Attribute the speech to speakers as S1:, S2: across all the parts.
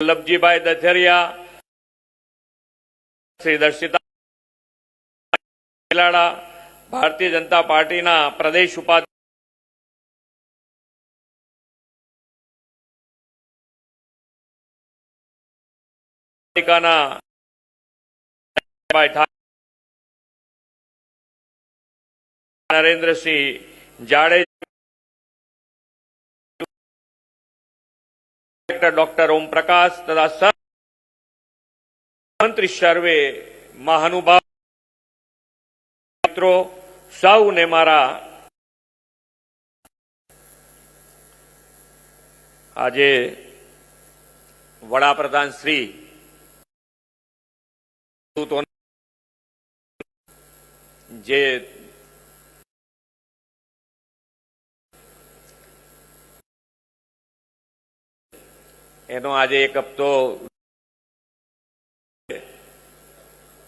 S1: વલ્લભજીભાઈ દથેરિયા શ્રી દર્શિતા ભારતીય જનતા પાર્ટીના પ્રદેશ ઉપાધ્યક્ષ પાલિકાના નરેન્દ્રસિંહ જાડેજા ડોક્ટર ઓમ પ્રકાશ તથા મંત્રી સર્વે મહાનુભાવ મિત્રો સૌને મારા આજે વડાપ્રધાન શ્રી જે એનો આજે એક હપ્તો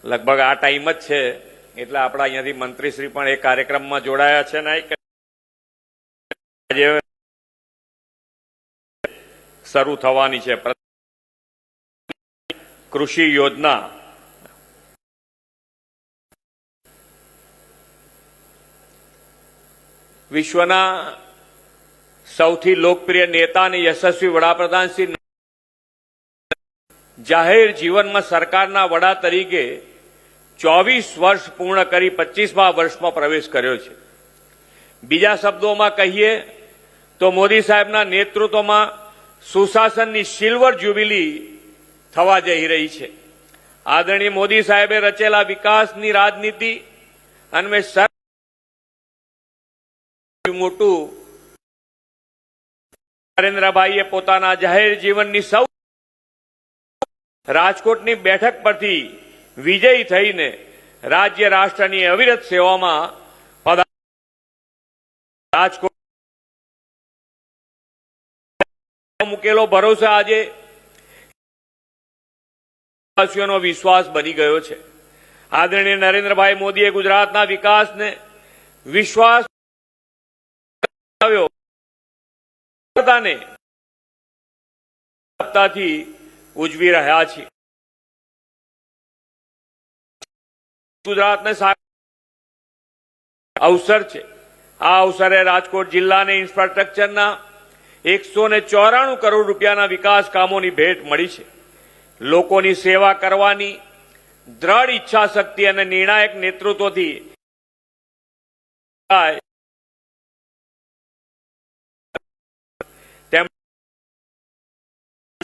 S1: લગભગ આ ટાઈમ જ છે, એટલે આપણા અહીંયાથી મંત્રીશ્રી પણ એ કાર્યક્રમમાં જોડાયા છે ને આજે શરૂ થવાની છે. કૃષિ યોજના વિશ્વના સૌથી લોકપ્રિય નેતા અને યશસ્વી વડાપ્રધાન શ્રી જાહેર જીવનમાં સરકારના વડા તરીકે ચોવીસ વર્ષ પૂર્ણ કરી પચીસમા વર્ષમાં પ્રવેશ કર્યો છે. બીજા શબ્દોમાં કહીએ તો મોદી સાહેબના નેતૃત્વમાં સુશાસનની સિલ્વર જ્યુબિલી થવા જઈ રહી છે. આદરણીય મોદી સાહેબે રચેલા વિકાસની રાજનીતિ અને મોટું નરેન્દ્રભાઈએ પોતાના જાહેર જીવનની સૌ રાજકોટની બેઠક પરથી વિજયી થઈને રાજ્ય રાષ્ટ્રની અવિરત સેવામાં પદા રાજકોટ મૂકેલો ભરોસો આજે વાસીઓનો વિશ્વાસ બની ગયો છે. આદરણીય નરેન્દ્રભાઈ મોદીએ ગુજરાતના વિકાસને વિશ્વાસ આવ્યો સફળતાને સપ્તાહથી ઉજવી રહ્યા છીએ ગુજરાતને અવસર છે. આ અવસરે રાજકોટ જિલ્લાને ઇન્ફ્રાસ્ટ્રક્ચરના એકસો ને ચોરાણું કરોડ રૂપિયાના વિકાસ કામોની ભેટ મળી છે. લોકોની સેવા કરવાની દ્રઢ ઈચ્છા શક્તિ અને નિર્ણાયક નેતૃત્વથી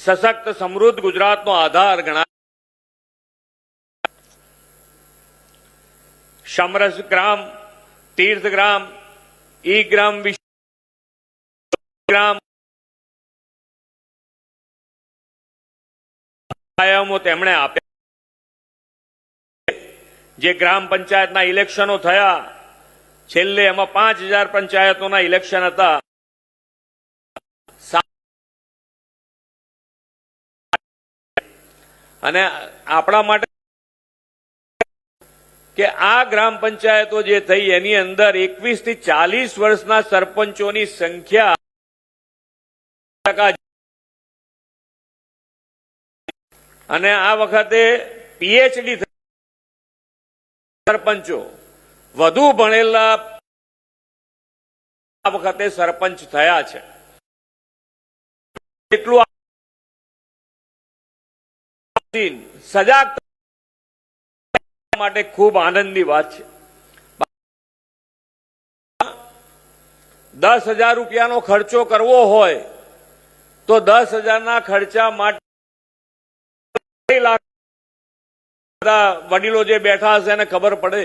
S1: સશક્ત સમૃદ્ધ ગુજરાતનો આધાર ગણાય. સમરસ ગ્રામ, તીર્થ ગ્રામ, ઈ ગ્રામ ગ્રામ. તેમણે આપ્યા જે ગ્રામ પંચાયતના ઇલેક્શનો થયા, છેલ્લે એમાં પાંચ હજાર પંચાયતોના ઇલેક્શન હતા. અને આપણા માટે કે આ ગ્રામ પંચાયતો જે થઈ, એની અંદર એકવીસથી ચાલીસ વર્ષના સરપંચોની સંખ્યા અને આ વખતે પીએચડી સરપંચો. વધુ ભણેલા આ વખતે સરપંચ થયા છે. એટલું સજાગ માટે ખૂબ આનંદની વાત છે. દસ હજાર રૂપિયાનો ખર્ચો કરવો હોય તો દસ હજારના ખર્ચા માટે વડીલો જે બેઠા હશે એને ખબર પડે.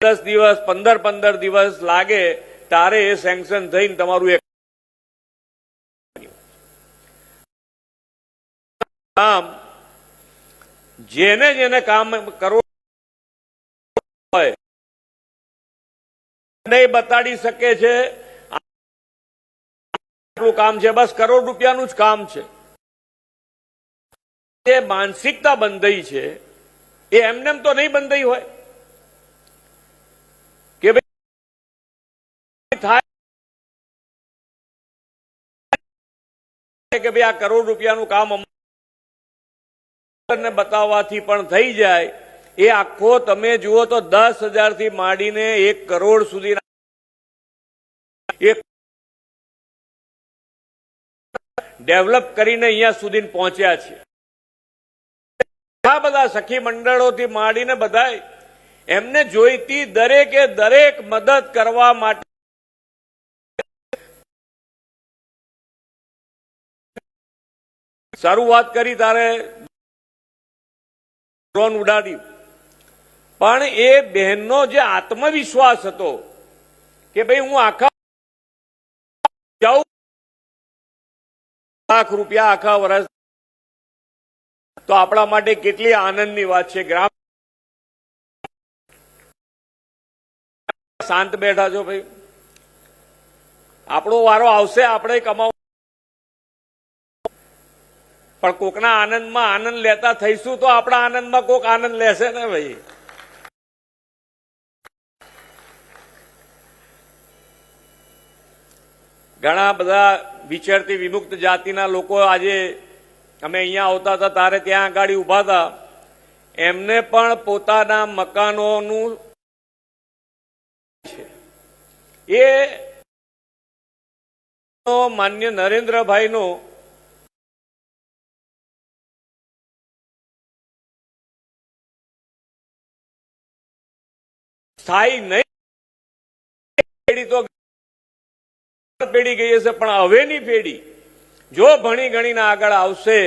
S1: દસ દિવસ, પંદર પંદર દિવસ લાગે, તારે એ સેન્કશન થઈને તમારું કામ, જેને જેને કામ કરવું હોય નહીં બતાડી શકે છે કામ છે, બસ કરોડ રૂપિયાનું જ કામ છે. જે માનસિકતા બંધાઈ છે, એ એમનેમ તો નહીં બંધાઈ હોય. કે ભાઈ, થાય કે ભાઈ આ કરોડ રૂપિયાનું કામ અમને બતાવવાથી પણ થઈ જાય. એ આખો તમે જુઓ તો દસ હજારથી માંડીને એક કરોડ સુધી ડેવલપ કરીને અહીંયા સુધી પહોંચ્યા છે. આ બધા સખી મંડળોથી માંડીને બધા એમને જોઈતી દરેકે દરેક મદદ કરવા માટે શરૂઆત કરી તારે ડ્રોન ઉડાડી. પણ એ બહેનનો જે આત્મવિશ્વાસ હતો કે ભાઈ હું આખા જાઉં લાખ રૂપિયા આખા વર્ષ તો આપણા માટે કેટલી આનંદની વાત છે. ગ્રામ શાંત બેઠા છો ભાઈ. આપણો વારો આવશે, આપણે કમાવ. પણ કોકના આનંદમાં આનંદ લેતા થઈશું તો આપણા આનંદમાં કોક આનંદ લેશે ને ભાઈ? ઘણા બધા વિચરતી વિમુક્ત જાતિના લોકો આજે અમે અહીંયા આવતા હતા, તારે ત્યાં આગળ ઊભા હતા. એમને પણ પોતાના મકાનોનું એ માન્ય નરેન્દ્રભાઈનો સ્થાયી નહીં. તો પેઢી ગઈ હશે, પણ હવેની પેઢી જો ભણી ગણીને આગળ આવશે,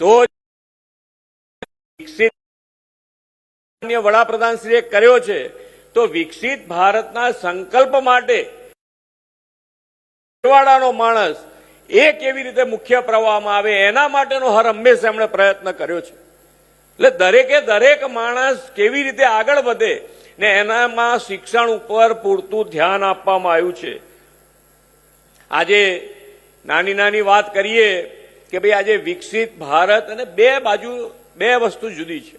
S1: તો વિકસિત વડાપ્રધાનશ્રીએ કર્યો છે, તો વિકસિત ભારતના સંકલ્પ માટે છેવાડાનો માણસ એ કેવી રીતે મુખ્ય પ્રવાહમાં આવે, એના માટેનો હર હંમેશ એમણે પ્રયત્ન કર્યો છે. એટલે દરેકે દરેક માણસ કેવી રીતે આગળ વધે ને એનામાં શિક્ષણ ઉપર પૂરતું ધ્યાન આપવામાં આવ્યું છે. આજે નાની નાની વાત કરીએ કે ભાઈ આજે વિકસિત ભારત અને બે બાજુ, બે વસ્તુ જુદી છે.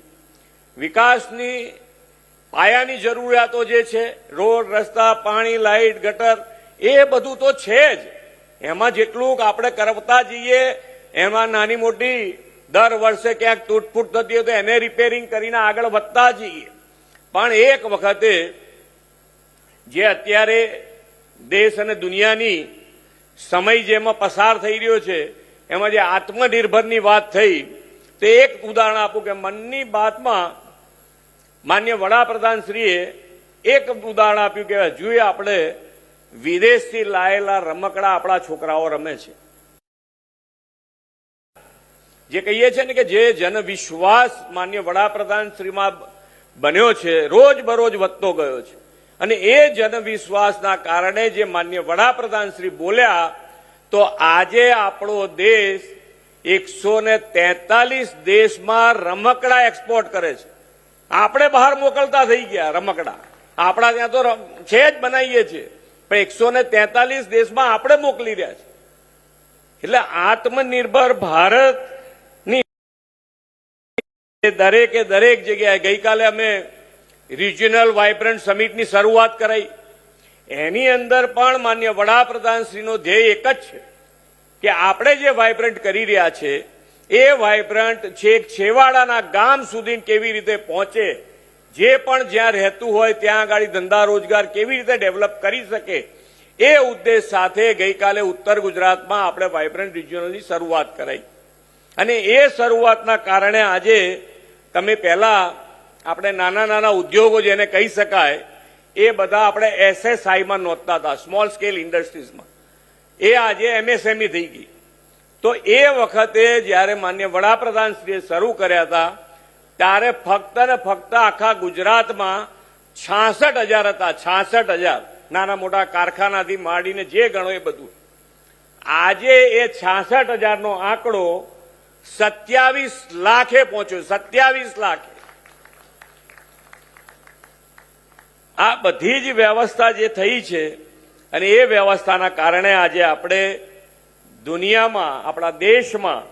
S1: વિકાસની પાયાની જરૂરિયાતો જે છે, રોડ, રસ્તા, પાણી લાઇટ ગટર, એ બધું તો છે જ. એમાં જેટલું આપણે કરતા જઈએ, એમાં નાની મોટી દર વર્ષે ક્યાંક તૂટફૂટ થતી હોય તો એને રિપેરિંગ કરીને આગળ વધતા જઈએ. પણ એક વખતે જે અત્યારે દેશ અને દુનિયાની સમય જેમાં પસાર થઈ રહ્યો છે, એમાં જે આત્મનિર્ભરની વાત થઈ, તે એક ઉદાહરણ આપું કે મનની બાતમાં માન્ય વડાપ્રધાનશ્રીએ એક ઉદાહરણ આપ્યું કે હજુ આપણે વિદેશથી લાયેલા રમકડા આપણા છોકરાઓ રમે છે. જે કહીએ છીએ ને કે જે જનવિશ્વાસ માન્ય વડાપ્રધાન શ્રીમાં બન્યો છે રોજ બરોજ વધતો ગયો છે. અને એ જનવિશ્વાસના કારણે જે માન્ય વડાપ્રધાન શ્રી બોલ્યા, તો આજે આપણો દેશ એકસો ને તેતાલીસ દેશમાં રમકડા એક્સપોર્ટ કરે છે. આપણે બહાર મોકલતા થઈ ગયા રમકડા. આપણા ત્યાં તો છે જ બનાવીએ છીએ. પણ એકસો ને તેતાલીસ દેશમાં આપણે મોકલી રહ્યા છે એટલે આત્મનિર્ભર ભારતની એ દરેકે દરેક જગ્યાએ ગઈકાલે અમે રિજિયનલ વાઇબ્રન્ટ સમિટની શરૂઆત કરાઈ. એની અંદર પણ માન્ય વડાપ્રધાનશ્રીનો ધ્યેય એક જ છે કે આપણે જે વાઇબ્રન્ટ કરી રહ્યા છે, એ વાઇબ્રન્ટ છેક છેવાડાના ગામ સુધી કેવી રીતે પહોંચે, જે પણ જ્યાં રહેતું હોય ત્યાં આગળ ધંધા રોજગાર કેવી રીતે ડેવલપ કરી શકે, એ ઉદ્દેશ સાથે ગઈકાલે ઉત્તર ગુજરાતમાં આપણે વાઇબ્રન્ટ રિજિયનલની શરૂઆત કરાઈ. અને એ શરૂઆતના કારણે આજે તમે પહેલા આપણે નાના નાના ઉદ્યોગો જેને કહી શકાય, એ બધા આપણે એસએસઆઈમાં નોંધતા હતા સ્મોલ સ્કેલ ઇન્ડસ્ટ્રીઝમાં એ આજે એમએસએમઈ થઈ ગઈ. તો એ વખતે જ્યારે માન્ય વડાપ્રધાનશ્રીએ શરૂ કર્યા હતા, ત્યારે ફક્ત ને ફક્ત આખા ગુજરાતમાં છાસઠ હજાર હતા, છાસઠ હજાર. નાના મોટા કારખાનાથી માંડીને જે ગણો એ બધું. આજે એ છાસઠ હજારનો આંકડો સત્યાવીસ લાખે પહોંચ્યું, સત્યાવીસ લાખે. આ બધી જ વ્યવસ્થા જે થઈ છે અને એ વ્યવસ્થાના કારણે આજે આપણે દુનિયામાં, આપણા દેશમાં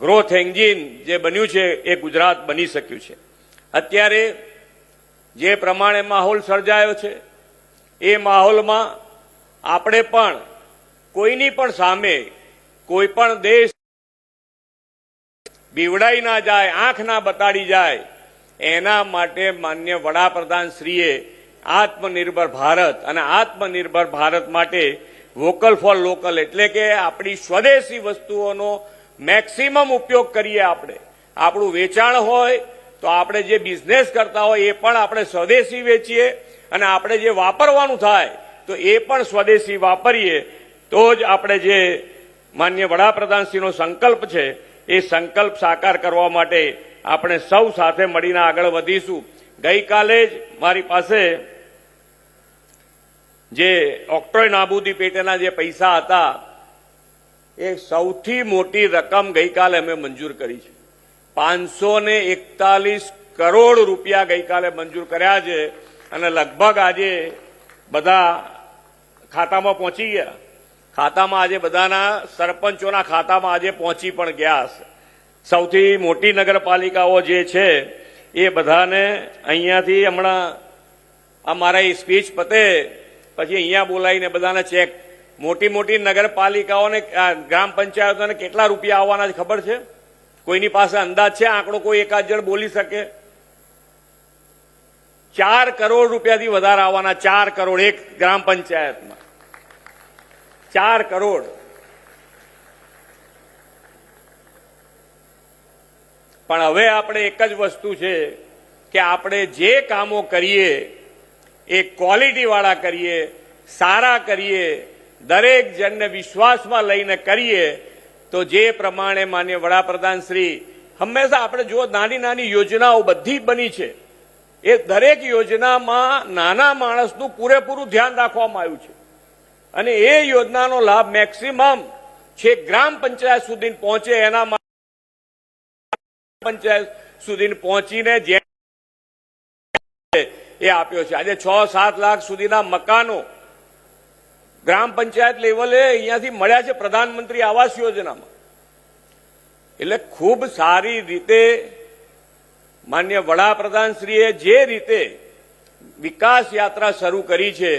S1: ગ્રોથ એન્જિન જે બન્યું છે એ ગુજરાત બની શક્યું છે. અત્યારે જે પ્રમાણે માહોલ સર્જાયો છે, એ માહોલમાં આપણે પણ કોઈની પણ સામે કોઈ પણ દેશ બીવડાઈ ના જાય, આંખ ના બતાડી જાય. એના માટે માન્ય વડાપ્રધાન શ્રીએ આત્મનિર્ભર ભારત અને આત્મનિર્ભર ભારત માટે વોકલ ફોર લોકલ એટલે કે આપણી સ્વદેશી વસ્તુઓનો મેક્સિમમ ઉપયોગ કરીએ આપણે. આપણું વેચાણ હોય તો આપણે જે બિઝનેસ કરતા હોય એ પણ આપણે સ્વદેશી વેચીએ અને આપણે જે વાપરવાનું થાય તો એ પણ સ્વદેશી વાપરીએ. તો જ આપણે જે માન્ય વડાપ્રધાનશ્રીનો સંકલ્પ છે એ સંકલ્પ સાકાર કરવા માટે આપણે સૌ સાથે મળીને આગળ વધીશું. ગઈકાલે જ મારી પાસે જે ઓક્ટ્રોય નાબૂદી પેટેના જે પૈસા હતા, એ સૌથી મોટી રકમ ગઈકાલે અમે મંજૂર કરી છે. પાંચસો ને એકતાલીસ કરોડ રૂપિયા ગઈકાલે મંજૂર કર્યા છે અને લગભગ આજે બધા ખાતામાં પહોંચી ગયા. ખાતામાં આજે બધાના સરપંચોના ખાતામાં આજે પહોંચી પણ ગયા સૌથી મોટી નગરપાલિકાઓ જે છે, એ બધાને અહીંયાથી હમણાં આ મારા સ્પીચ પતે, પછી અહીંયા બોલાવીને બધાને ચેક. મોટી મોટી નગરપાલિકાઓને ગ્રામ પંચાયતોને કેટલા રૂપિયા આવવાના છે ખબર છે? કોઈની પાસે અંદાજ છે? આંકડો કોઈ એકાદ જણ બોલી શકે? ચાર કરોડ રૂપિયાથી વધારે આવવાના, ચાર કરોડ એક ગ્રામ પંચાયતમાં. ચાર કરોડ. પણ હવે આપણે એક જ વસ્તુ છે કે આપણે જે કામો કરીએ, એ ક્વોલિટીવાળા કરીએ, સારા કરીએ, દરેક જણને વિશ્વાસમાં લઈને કરીએ, તો જે પ્રમાણે માન્ય વડાપ્રધાન શ્રી હંમેશા આપણે જો નાની નાની યોજનાઓ બધી બની છે. એ દરેક યોજનામાં નાના માણસનું પૂરેપૂરું ધ્યાન રાખવામાં આવ્યું છે. અને એ યોજનાનો લાભ મેક્સિમમ છે ગ્રામ પંચાયત સુધી પહોંચે એના પંચાયત સુધી પહોંચીને જે એ આપ્યો છે. આજે છ સાત લાખ સુધીના મકાનો ગ્રામ પંચાયત લેવલે અહીંયાથી મળ્યા છે પ્રધાનમંત્રી આવાસ યોજનામાં. એટલે ખૂબ સારી રીતે માન્ય વડાપ્રધાનશ્રીએ જે રીતે વિકાસ યાત્રા શરૂ કરી છે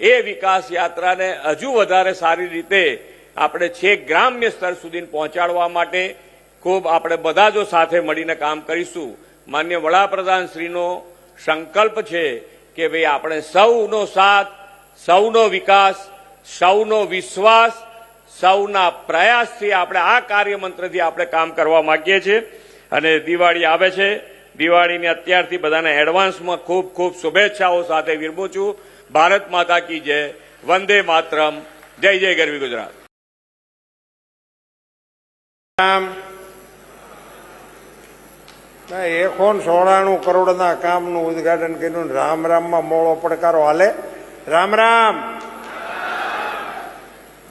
S1: એ વિકાસ યાત્રાને હજુ વધારે સારી રીતે આપણે છેક ગ્રામ્ય સ્તર સુધી પહોંચાડવા માટે ખૂબ આપણે બધા જો સાથે મળીને કામ કરીશું. માન્ય વડાપ્રધાન શ્રીનો સંકલ્પ છે કે ભાઈ આપણે સૌનો સાથ, સૌનો વિકાસ, સૌનો વિશ્વાસ, સૌના પ્રયાસથી આપણે આ કાર્યમંત્રથી આપણે કામ કરવા માંગીએ છીએ. અને દિવાળી આવે છે. દિવાળીની અત્યારથી બધાને એડવાન્સમાં ખૂબ ખૂબ શુભેચ્છાઓ સાથે વિરમું છું. ભારત માતા કી જય, વંદે માતરમ, જય જય ગરવી ગુજરાત.
S2: એકોન સોળાણું કરોડના કામનું ઉદઘાટન કર્યું રામ રામમાં મોળો પડકારો હાલે. રામ રામ!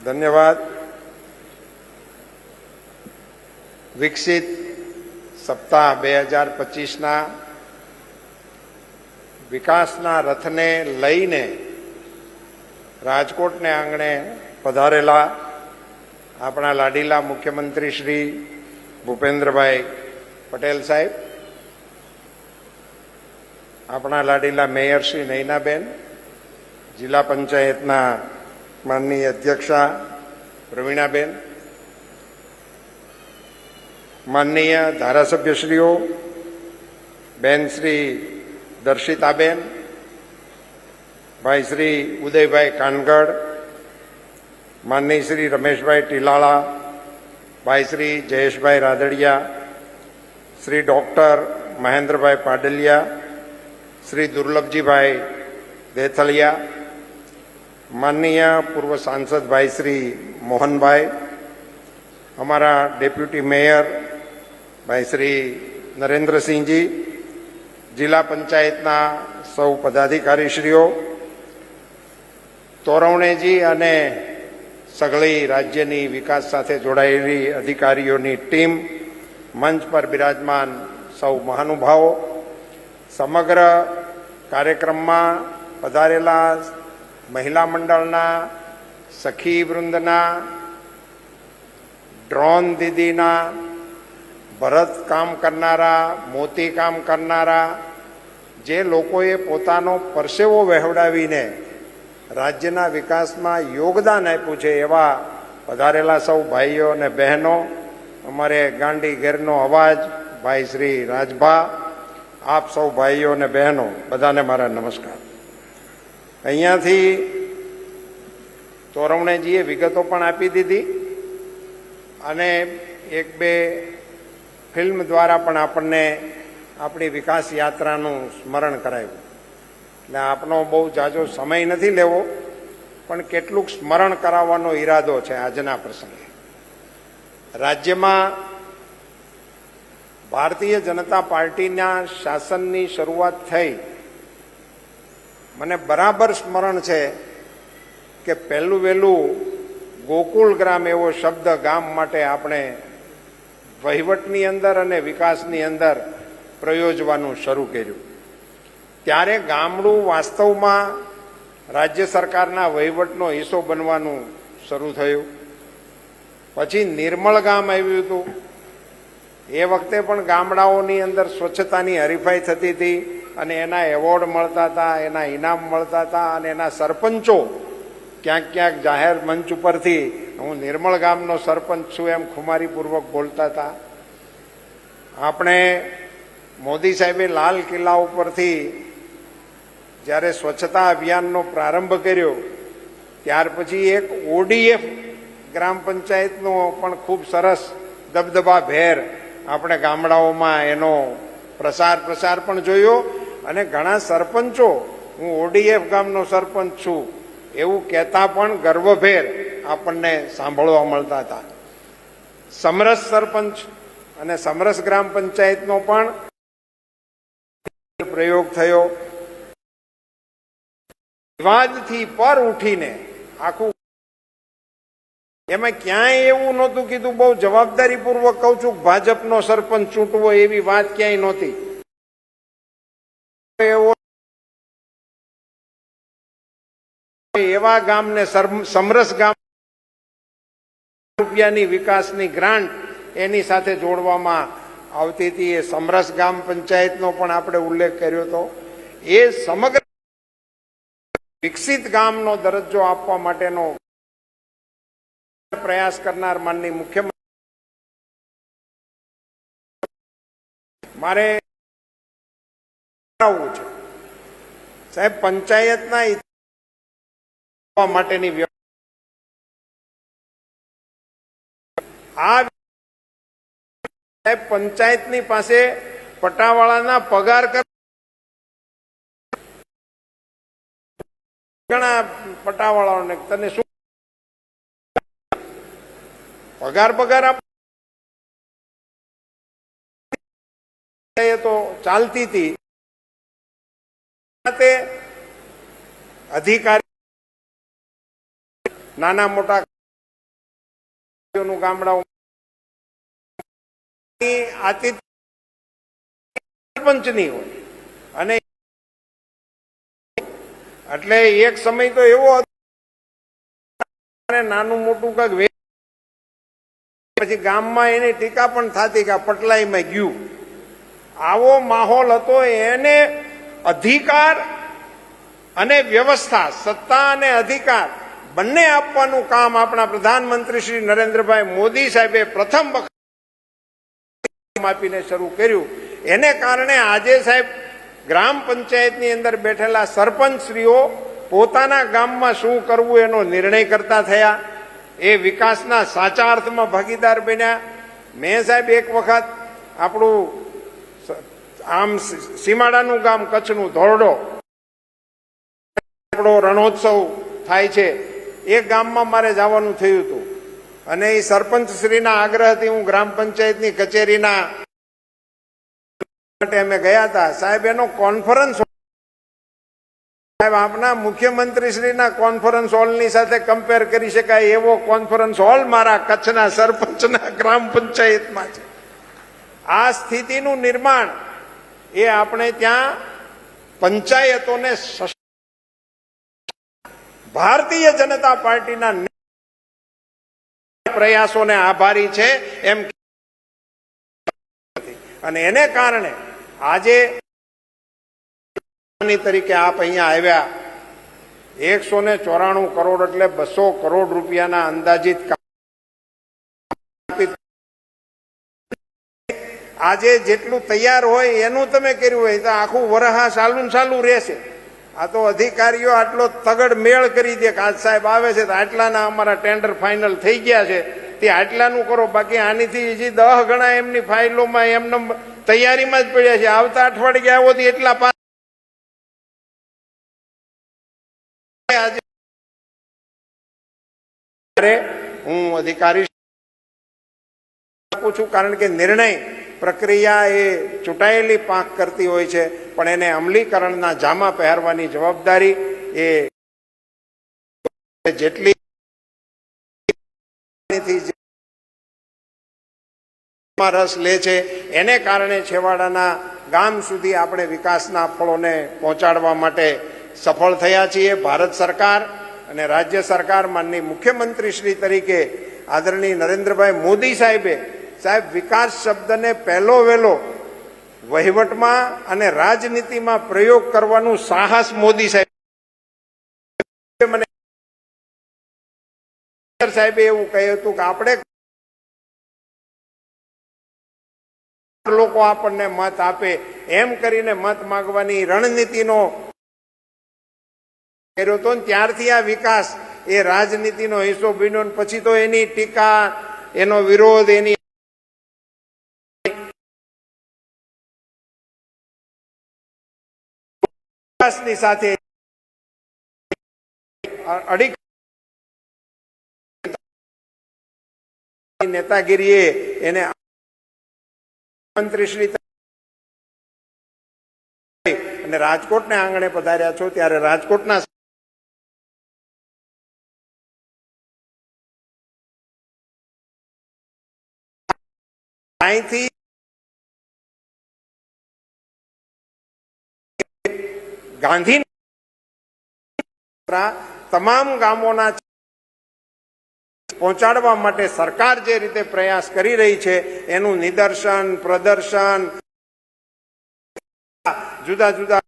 S2: ધન્યવાદ. વિકસિત સપ્તાહ બે હજાર પચીસના વિકાસના રથને લઈને રાજકોટને આંગણે પધારેલા આપણા લાડીલા મુખ્યમંત્રી શ્રી ભૂપેન્દ્રભાઈ પટેલ સાહેબ, આપણા લાડીલા મેયર શ્રી નૈનાબેન, જિલ્લા પંચાયતના માનનીય અધ્યક્ષા પ્રવીણાબેન, માનનીય ધારાસભ્યશ્રીઓ, બેન શ્રી દર્શિતાબેન ભાઈ શ્રી ઉદયભાઈ કાનગડ, માનની શ્રી રમેશભાઈ ટીલાળા, ભાઈ શ્રી જયેશભાઈ રાદડિયા, શ્રી ડોક્ટર મહેન્દ્રભાઈ પાડલિયા, શ્રી દુર્લભજીભાઈ દેથલિયા, માનનીય પૂર્વ સાંસદ ભાઈ શ્રી મોહનભાઈ, અમારા ડેપ્યુટી મેયર ભાઈ શ્રી નરેન્દ્રસિંહજી જિલ્લા પંચાયતના સૌ પદાધિકારીશ્રીઓ, તોરવણેજી અને સઘળી રાજ્યની વિકાસ સાથે જોડાયેલી અધિકારીઓની ટીમ, મંચ પર બિરાજમાન સૌ મહાનુભાવો, સમગ્ર કાર્યક્રમમાં પધારેલા મહિલા મંડળના, સખી વૃંદના, ડ્રોન દીદીના ભરત કામ કરનારા, મોતી કામ કરનારા, જે લોકોએ પોતાનો પરસેવો વહેવડાવીને રાજ્યના વિકાસમાં યોગદાન આપ્યું છે, એવા વધારેલા સૌ ભાઈઓ અને બહેનો, અમારે ગાંડી ઘેરનો અવાજ, ભાઈ શ્રી રાજભા, આપ સૌ ભાઈઓ અને બહેનો, બધાને મારા નમસ્કાર. અહીંયાથી તોરવણેજીએ વિગતો પણ આપી દીધી અને એક બે ફિલ્મ દ્વારા પણ આપણને આપણી વિકાસ યાત્રાનું સ્મરણ કરાવ્યું એટલે આપનો બહુ જાજો સમય નથી લેવો, પણ કેટલુંક સ્મરણ કરાવવાનો ઈરાદો છે આજના પ્રસંગે. રાજ્યમાં ભારતીય જનતા પાર્ટીના શાસનની શરૂઆત થઈ. મને બરાબર સ્મરણ છે કે પહેલું વહેલું ગોકુળ ગ્રામ એવો શબ્દ ગામ માટે આપણે વહીવટની અંદર અને વિકાસની અંદર પ્રયોજવાનું શરૂ કર્યું. ત્યારે ગામડું વાસ્તવમાં રાજ્ય સરકારના વહીવટનો હિસ્સો બનવાનું શરૂ થયું. પછી નિર્મળ ગામ આવ્યું હતું. એ વખતે પણ ગામડાઓની અંદર સ્વચ્છતાની હરીફાઈ થતી હતી અને એના એવોર્ડ મળતા હતા, એના ઇનામ મળતા હતા અને એના સરપંચો ક્યાંક ક્યાંક જાહેર મંચ ઉપરથી હું નિર્મળ ગામનો સરપંચ છું એમ ખુમારીપૂર્વક બોલતા હતા. આપણે મોદી સાહેબે લાલ કિલ્લા ઉપરથી જ્યારે સ્વચ્છતા અભિયાનનો પ્રારંભ કર્યો, ત્યાર પછી એક ઓડીએફ ગ્રામ પંચાયતનો પણ ખૂબ સરસ દબદબા ભેર આપણે ગામડાઓમાં એનો પ્રસાર પ્રસાર પણ જોયો અને ઘણા સરપંચો, હું ઓડીએફ ગામનો સરપંચ છું એવું કહેતા પણ ગર્વભેર આપણને સાંભળવા મળતા હતા. સમરસ સરપંચ અને સમરસ ગ્રામ પંચાયતનો પણ પ્રયોગ થયો. વિવાદથી પર ઉઠીને આખું એમાં ક્યાંય એવું નહોતું કીધું, બહુ જવાબદારીપૂર્વક કહું છું, ભાજપનો સરપંચ ચૂંટવો એવી વાત ક્યાંય નહોતી. એવો એવા ગામને સમરસ ગામ રૂપિયાની વિકાસની ગ્રાન્ટ એની સાથે જોડવામાં આવતી હતી. એ સમરસ ગામ પંચાયતનો પણ આપણે ઉલ્લેખ કર્યો હતો. એ સમગ્ર વિકસિત ગામનો દરજ્જો આપવા માટેનો પ્રયાસ કરનાર માનની મુખ્યમંત્રી મારે છે. સાહેબ, પંચાયતના માટેની આ પંચાયતની પાસે પટાવાળાના પગાર ઘણા પટાવાળાઓને તને શું પગાર પગાર આપ તો ચાલતી હતી. અધિકારી નાના મોટા ગામડાઓ. સરપંચની હોય. અને એટલે એક સમય તો એવો હતો નાનું મોટું કંઈક પછી ગામમાં એની ટીકા પણ થતી કે પટલાઈમાં ગયું. આવો માહોલ હતો એને અધિકાર અને વ્યવસ્થા, સત્તા અને અધિકાર બંને આપવાનું કામ આપણા પ્રધાનમંત્રી શ્રી નરેન્દ્રભાઈ મોદી સાહેબે પ્રથમ વખત આપીને શરૂ કર્યું. એને કારણે આજે સાહેબ ગ્રામ પંચાયતની અંદર બેઠેલા સરપંચશ્રીઓ પોતાના ગામમાં શું કરવું એનો નિર્ણય કરતા થયા. એ વિકાસના સાચા અર્થમાં ભાગીદાર બન્યા. મેં સાહેબ એક વખત આપણું આમ સીમાડાનું ગામ કચ્છનું ધોરડો. આપણો રણોત્સવ થાય છે. એ ગામમાં મારે જવાનું થયું હતું. અને એ સરપંચ શ્રીના આગ્રહથી હું ગ્રામ પંચાયતની કચેરીના માટે અમે ગયા હતા. સાહેબ, એનો કોન્ફરન્સ સાહેબ, આપના મુખ્યમંત્રી શ્રીના કોન્ફરન્સ હોલની સાથે કમ્પેર કરી શકાય એવો કોન્ફરન્સ હોલ મારા કચ્છના સરપંચના ગ્રામ પંચાયતમાં છે. આ સ્થિતિનું નિર્માણ એ આપણે ત્યાં પંચાયતોને ભારતીય જનતા પાર્ટીના પ્રયાસોને આભારી છે, એમ અને એને કારણે આજે તરીકે આપ અહીંયા આવ્યા. એકસો ને ચોરાણું કરોડ એટલે બસો કરોડ રૂપિયાના અંદાજિત આજે જેટલું તૈયાર હોય એનું તમે કર્યું હોય તો આખું વરહા સાલું સાલું રહેશે. આ તો અધિકારીઓ આટલો તગડ મેળ કરી દે કે આજ સાહેબ આવે છે તો આટલાના અમારા ટેન્ડર ફાઇનલ થઈ ગયા છે. તે આટલાનું કરો, બાકી આનીથી હજી દહ ગણા એમની ફાઇલોમાં એમને તૈયારીમાં જ પડ્યા છે. આવતા અઠવાડિયે આવો તો એટલા આજે હું અધિકારી આપું છું કારણ કે નિર્ણય પ્રક્રિયા એ ચૂંટાયેલી પાંખ કરતી હોય છે, પણ એને અમલીકરણના જામા પહેરવાની જવાબદારી એ જેટલી રસ લે છે, એને કારણે છેવાડાના ગામ સુધી આપણે વિકાસના ફળોને પહોંચાડવા માટે સફળ થયા છીએ. ભારત સરકાર અને રાજ્ય સરકાર માનની મુખ્યમંત્રી શ્રી તરીકે આદરણીય નરેન્દ્રભાઈ મોદી સાહેબે સાહેબ, વિકાસ શબ્દને પહેલો વહેલો વહીવટમાં અને રાજનીતિમાં પ્રયોગ કરવાનું સાહસ મોદી સાહેબ. મને સાહેબે એવું કહ્યું હતું કે આપણે લોકો આપણને મત આપે, એમ કરીને મત માગવાની રણનીતિનો કર્યો હતો ત્યારથી આ વિકાસ એ રાજનીતિનો હિસ્સો બન્યો પછી તો એની ટીકા, એનો વિરોધ, એની વિકાસની સાથે અડીક નેતાગીરીએ એને મંત્રીશ્રી અને રાજકોટને આંગણે પધાર્યા છો ત્યારે રાજકોટના અહીંથી ગાંધી તમામ ગામોના પહોંચાડવા માટે સરકાર જે રીતે પ્રયાસ કરી રહી છે, એનું નિદર્શન, પ્રદર્શન, જુદા જુદા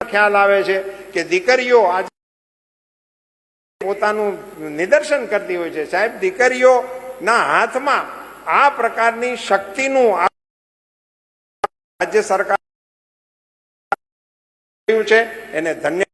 S2: ખ્યાલ આવે છે કે દીકરીઓ આજે પોતાનું નિદર્શન કરતી હોય છે. સાહેબ, દીકરીઓના હાથમાં આ પ્રકારની શક્તિનું રાજ્ય સરકાર છે એને ધન્ય